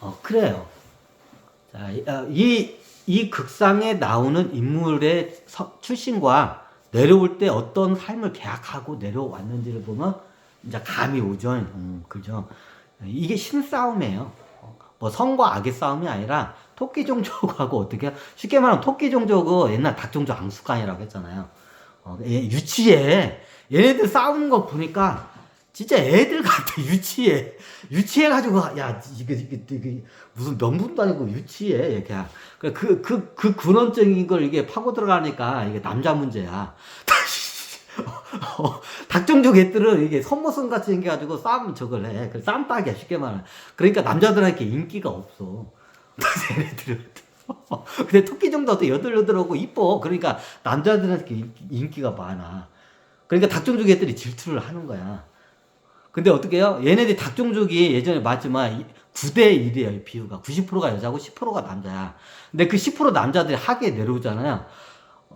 어, 그래요. 자, 이- 어, 이, 이 극상에 나오는 인물의 서- 출신과 내려올 때 어떤 삶을 계약하고 내려왔는지를 보면 이제 감이 오죠. 음, 그죠. 이게 신싸움이에요. 어, 뭐 성과 악의 싸움이 아니라 토끼 종족하고 어떻게 쉽게 말하면 토끼 종족은 옛날 닭 종족 앙숙간이라고 했잖아요. 어, 얘 유치해. 얘네들 싸우는 거 보니까 진짜 애들 같아 유치해. 유치해 가지고 야 이게 이게, 이게 무슨 명분도 아니고 유치해 이렇게. 그그 그 그 근원적인 걸 이게 파고 들어가니까 이게 남자 문제야. 어, 닭종족 애들은 이게 선모성 같이 생겨가지고 싸움 저걸 해. 따기야 쉽게 말하면. 그러니까 남자들한테 인기가 없어. 얘네들은. 근데 토끼 정도 어때 여들여들하고 이뻐. 그러니까 남자들한테 인기- 인기가 많아. 그러니까 닭종족 애들이 질투를 하는 거야. 근데 어떻게 해요? 얘네들이 닭종족이 예전에 맞지만 9대 1이에요, 이 비율가. 90%가 여자고 10%가 남자야. 근데 그 10% 남자들이 하게 내려오잖아요.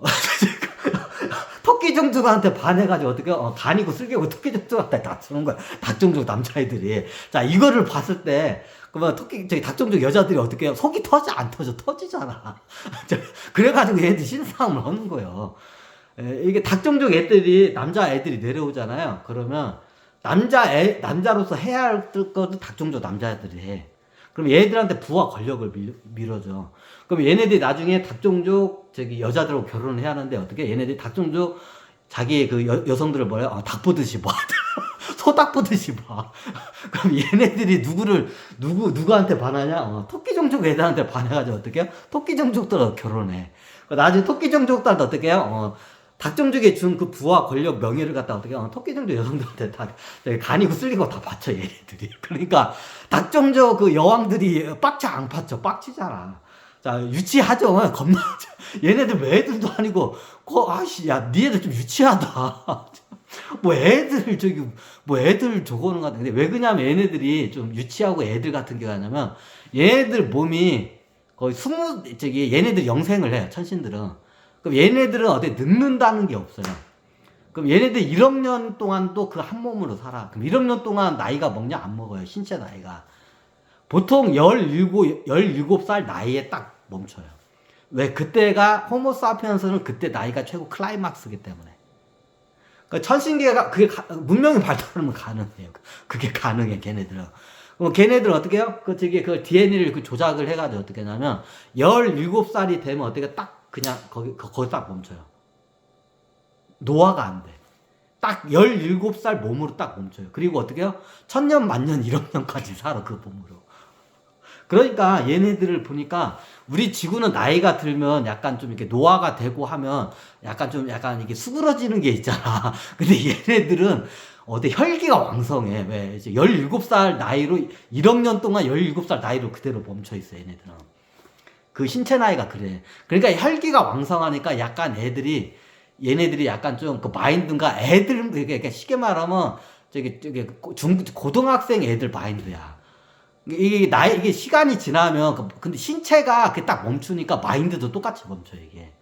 토끼 종족한테 반해가지고 어떻게 어, 간이고 쓸개고 토끼 종족한테 다 쓰는 거야. 닭 종족 남자애들이. 자 이거를 봤을 때 그러면 토끼 저기 닭 종족 여자들이 어떻게 해요? 속이 터져 안 터져 터지잖아. 자, 그래가지고 얘들 신싸움을 하는 거예요. 에, 이게 닭 종족 애들이 남자 애들이 내려오잖아요. 그러면 남자 애 남자로서 해야 할 것도 닭종족 남자애들이 해. 그럼 얘들한테 부와 권력을 밀, 밀어줘. 그럼 얘네들이 나중에 닭종족 저기 여자들하고 결혼을 해야 하는데 어떻게 얘네들이 닭종족 자기 그 여, 여성들을 뭐야 어, 닭 보듯이 봐. 소닭 보듯이 봐. 그럼 얘네들이 누구를 누구 누구한테 반하냐? 어, 토끼 종족 애들한테 반해가지고 어떻게 해요? 토끼 종족들하고 결혼해. 그 나중에 토끼 종족들한테 어떻게 해요? 어, 닭종족에 준그 부와 권력 명예를 갖다 어떻게 어, 토끼 종족 여성들한테 다 간이고 쓸리고 다 바쳐 얘네들이. 그러니까 닭종족 그 여왕들이 빡쳐 안 빡쳐 빡치잖아. 자 유치하죠. 겁나 얘네들 왜 애들도 아니고 거 아씨 야 니네들 좀 유치하다. 뭐 애들 저기 뭐 애들 저거는 것 같은데 왜 그러냐면 얘네들이 좀 유치하고 애들 같은 게 가냐면 얘네들 몸이 거의 스무 저기 얘네들 영생을 해요 천신들은 그럼 얘네들은 어디 늙는다는 게 없어요. 그럼 얘네들 1억 년 동안도 그 한 몸으로 살아. 그럼 1억 년 동안 나이가 먹냐? 안 먹어요. 신체 나이가. 보통 17, 17살 나이에 딱 멈춰요. 왜? 그때가 호모사피엔스는 그때 나이가 최고 클라이막스기 때문에. 그러니까 천신계가 그게 가- 문명이 발달하면 가능해요. 그게 가능해 걔네들은. 그럼 걔네들은 어떻게 해요? 그 저기 그 DNA를 그 조작을 해가지고 어떻게 하냐면 17살이 되면 어떻게 딱 그냥 거기 거- 거기 딱 멈춰요. 노화가 안 돼. 딱 17살 몸으로 딱 멈춰요. 그리고 어떻게 해요? 천년 만년 1억 년까지 살아 그 몸으로. 그러니까 얘네들을 보니까 우리 지구는 나이가 들면 약간 좀 이렇게 노화가 되고 하면 약간 좀 약간 이게 수그러지는 게 있잖아. 근데 얘네들은 어디 혈기가 왕성해. 왜 이제 17살 나이로 1억 년 동안 17살 나이로 그대로 멈춰 있어 얘네들은. 그 신체 나이가 그래. 그러니까 혈기가 왕성하니까 약간 애들이 얘네들이 약간 좀 그 마인드가 애들 그러니까 쉽게 말하면 저기 저기 고- 중 고등학생 애들 마인드야. 이게 나이 이게 시간이 지나면 그- 근데 신체가 그 딱 멈추니까 마인드도 똑같이 멈춰 이게.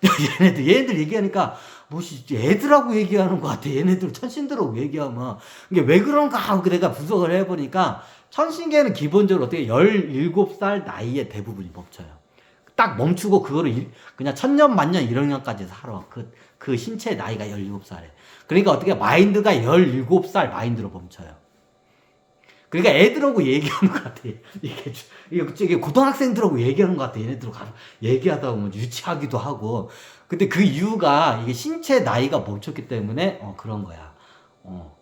얘네들 얘네들 얘기하니까 뭐지 애들하고 얘기하는 것 같아. 얘네들 천신들하고 얘기하면 이게 왜 그런가 하고 내가 분석을 해보니까 천신계는 기본적으로 어떻게 17살 나이에 대부분이 멈춰요. 딱 멈추고 그거를 일- 그냥 천년 만년 1억 년까지 살아. 그, 그 신체 나이가 17살에. 그러니까 어떻게 마인드가 17살 마인드로 멈춰요. 그러니까 애들하고 얘기하는 것 같아. 이게, 이게, 이게 고등학생들하고 얘기하는 것 같아. 얘네들하고 가- 얘기하다 보면 유치하기도 하고. 근데 그 이유가 이게 신체 나이가 멈췄기 때문에 어, 그런 거야. 어.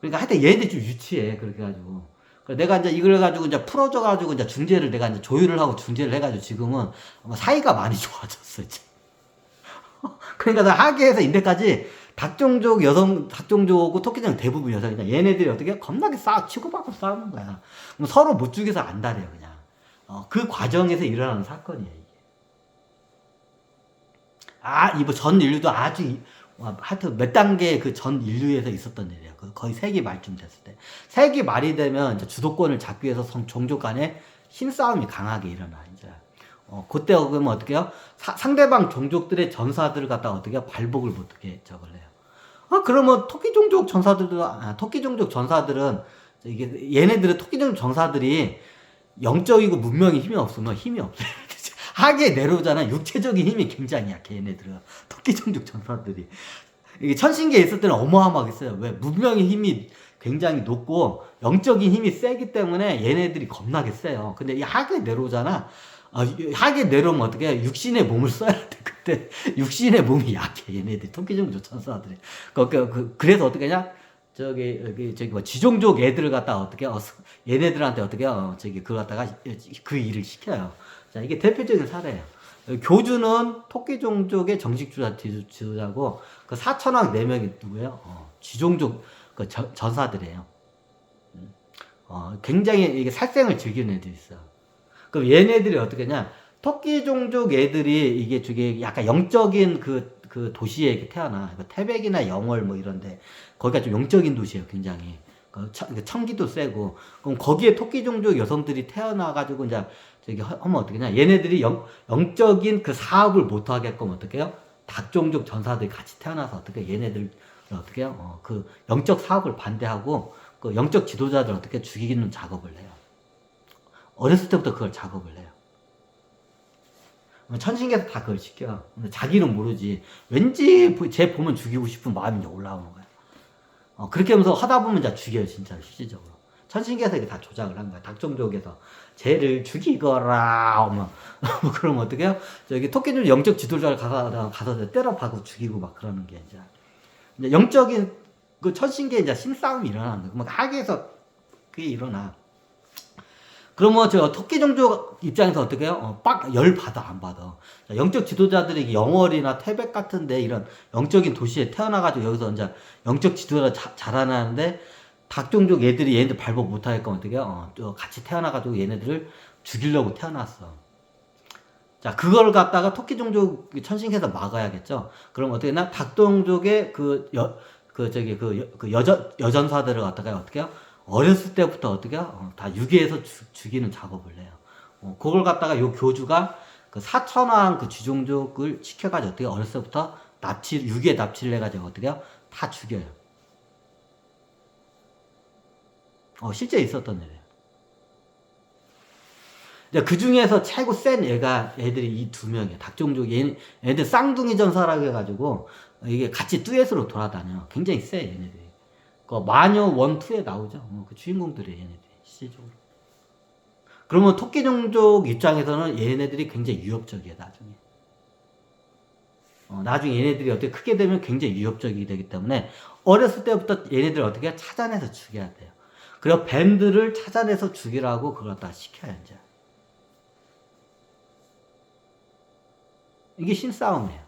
그러니까 하여튼 얘네들 좀 유치해. 그렇게 해가지고. 내가 이제 이걸 가지고 이제 풀어줘 가지고 이제 중재를 내가 이제 조율을 하고 중재를 해가지고 지금은 사이가 많이 좋아졌어, 이제. 그러니까 나 하계에서 인데까지 닭종족 여성 닭종족하고 토끼종 대부분 여성이다. 얘네들이 어떻게 겁나게 싸 치고받고 싸우는 거야. 서로 못 죽여서 안달해요 그냥. 어, 그 과정에서 일어나는 사건이에요 이게. 아 이거 전 인류도 아주 하여튼 몇 단계 그 전 인류에서 있었던 일이에요. 그 거의 세기 말쯤 됐을 때. 세기 말이 되면 이제 주도권을 잡기 위해서 성, 종족 간에 힘싸움이 강하게 일어나, 이제. 어, 그때 그러면 어떻게 해요? 사- 상대방 종족들의 전사들을 갖다가 어떻게? 발복을 어떻게 저걸 해요? 아, 그러면 토끼 종족 전사들도, 아, 토끼 종족 전사들은 이게 얘네들은 토끼종 전사들이 영적이고 문명의 힘이 없으면 힘이 없어요. 하게 내려오잖아. 육체적인 힘이 굉장히 약해 얘네들은 토끼 종족 전사들이 이게 천신계에 있을 때는 어마어마하겠어요. 왜 문명의 힘이 굉장히 높고 영적인 힘이 세기 때문에 얘네들이 겁나게 세요. 근데 이 하게 내려오잖아. 어, 이 하게 내려오면 어떻게 해? 육신의 몸을 써야 돼. 그때 육신의 몸이 약해 얘네들 토끼 종족 전사들이. 그, 그, 그, 그래서 어떻게 하냐? 저기 여기 저기 뭐 지종족 애들을 갖다 어떻게 어, 얘네들한테 어떻게 어, 저기 그걸 갖다가 그 일을 시켜요. 자 이게 대표적인 사례예요. 교주는 토끼 종족의 정식 주자 지도자고 그 사천왕 네 명이 누구예요? 어, 쥐종족 그 저- 전사들이에요. 음. 어, 굉장히 이게 살생을 즐기는 애들이 있어요. 그럼 얘네들이 어떻게 하냐? 토끼 종족 애들이 이게 저게 약간 영적인 그, 그 도시에 태어나. 그 태백이나 영월 뭐 이런데 거기가 좀 영적인 도시예요, 굉장히. 그 청- 그 청기도 세고. 그럼 거기에 토끼 종족 여성들이 태어나가지고 이제 저기 하- 하면 어떻게 냐 얘네들이 영, 영적인 그 사업을 못 하게끔 어떻게 해요? 닭종족 전사들이 같이 태어나서 어떻게 얘네들 어떻게 해요? 어, 그 영적 사업을 반대하고 그 영적 지도자들 어떻게 죽이는 작업을 해요. 어렸을 때부터 그걸 작업을 해요. 천신계에서 다 그걸 시켜. 근데 자기는 모르지. 왠지 보- 쟤 보면 죽이고 싶은 마음이 올라오는 거야. 어, 그렇게 하면서 하다 보면 이제 죽여요, 진짜, 실질적으로. 천신계에서 이게 다 조작을 한 거야. 닭종족에서. 쟤를 죽이거라. 뭐, 그러면 어떻게 해요? 저기 토끼들 영적 지도자를 가서, 가서 때려 박고 죽이고 막 그러는 게 이제. 이제 영적인 그 천신계 이제 신싸움이 일어나는 거야. 막 하계에서 그게 일어나. 그러면 저 토끼 종족 입장에서 어떻게 해요? 어, 빡, 열 받아, 안 받아. 자, 영적 지도자들이 영월이나 태백 같은데 이런 영적인 도시에 태어나가지고 여기서 이제 영적 지도자 자, 자라나는데 닭종족 애들이 얘네들 발복 못하게끔 어떻게? 어, 또 같이 태어나가지고 얘네들을 죽이려고 태어났어. 자, 그걸 갖다가 토끼 종족 천신계에서 막아야겠죠? 그럼 어떻게 나 닭종족의 그 여, 그 저기 그, 여, 그 여전, 여전사들을 갖다가 어떻게 해요? 어렸을 때부터 어떻게? 어, 다 유기해서 죽- 죽이는 작업을 해요. 어, 그걸 갖다가 요 교주가 그 사천왕 그 쥐종족을 시켜가지고 어떻게 어렸을 때부터 납치, 유기에 납치를 해가지고 어떻게 해요? 다 죽여요. 어, 실제 있었던 일이에요. 그 중에서 최고 센 애가 애들이 이 두 명이에요. 닭종족 얘 애들 쌍둥이 전사라고 해가지고 이게 같이 듀엣으로 돌아다녀. 굉장히 세 얘네들이. 그 마녀 원 투에 나오죠. 어, 그 주인공들이 얘네들이 실질적으로. 그러면 토끼 종족 입장에서는 얘네들이 굉장히 위협적이에요 나중에. 어, 나중에 얘네들이 어떻게 크게 되면 굉장히 위협적이 되기 때문에 어렸을 때부터 얘네들 어떻게 찾아내서 죽여야 돼요. 그리고 밴드를 찾아내서 죽이라고 그걸 다 시켜야 이제. 이게 신싸움이에요.